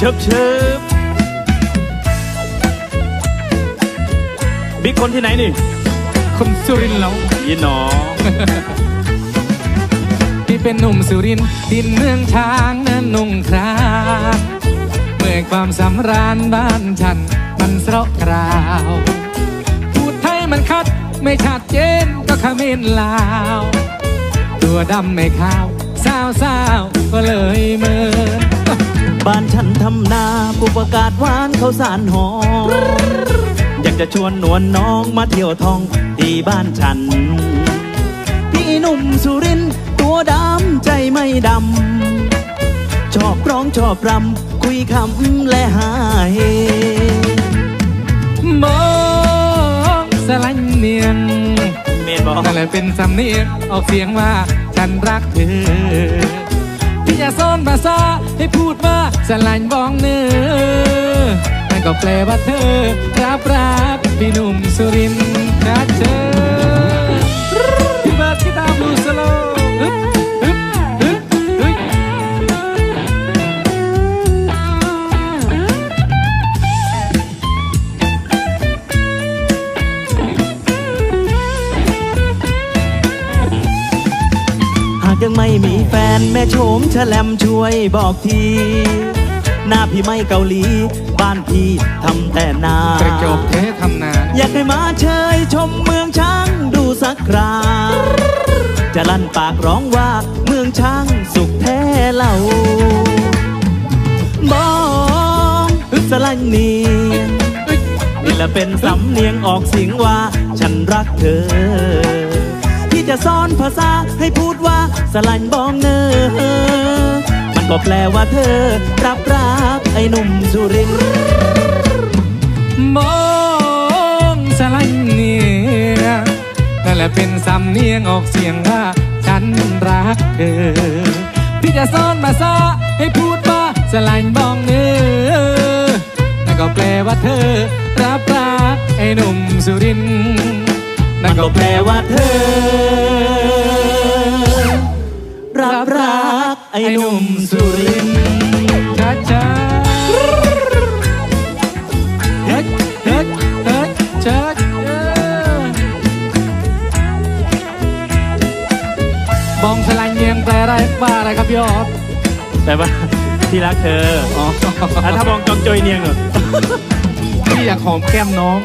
เชิบเชิบบิ๊กคนที่ไหนนี่ คนสุรินทร์เรายีหนอที่เป็นหนุ่มสุรินทร์ดินเมืองช้างนั้นนุ่งครามเมื่อความสำราญบ้านฉัน มันเสราะกราว พูดไทยมันคัดไม่ชัดเจนก็เขมิ้นลาว ตัวดำไม่ขาวสาวสาวๆก็เลยเมิน บ้านฉันทำนาปลูกประกาศหวานเขาวสารหอมอยากจะชวนนวลน้องมาเที่ยวท่องที่บ้านฉัน พี่หนุ่มสุรินทร์ตัวดำใจไม่ดำ ชอบร้องชอบรำคุยคำและหาเฮมองสลันเนียงเมนบอกนั่นแหละเป็นสำเนียงออกเสียงว่าฉันรักเธอ อย่าซ่อนภาษาให้พูดว่าสลันบองเนื้อนั่นก็แปลว่าเธอรับรักพี่หนุ่มสุรินทร์นะเธอ ม่มีแฟนแม่โฉมแฉลมช่วยบอกทีหน้าพี่ไม่เกาหลี บ้านพี่ทำแต่นากระจกเททำนานอยากให้มาเชยชมเมืองช้างดูสักคราจะลั่นปากร้องว่าเมืองช้างสุขแท้เล่าบองสลันเนียงนี่แหละเป็นสำเนียงออกเสียงว่า ฉันรักเธอที่ จะสอนภาษาให้พูดว่าสลันบองเนอมันก็แปลว่าเธอ รับรักไอ้หนุ่มสุรินทร์มองสลายเนียงนั่นแหละเป็นสำเนียงออกเสียงว่า ฉันรักเธอ พี่จะสอนภาษาให้พูดว่าสลายบองเนอนั่นก็แปลว่าเธอ รับรักไอ้หนุ่มสุรินนั่มันก็แปลว่าเธอ แปลอะไรว่าอะไรครับพี่ออสแปลว่าที่รักเธออ๋ออะถ้ามองจอมจอยเนียงเหรอพี่อยากหอมแก้มน้อง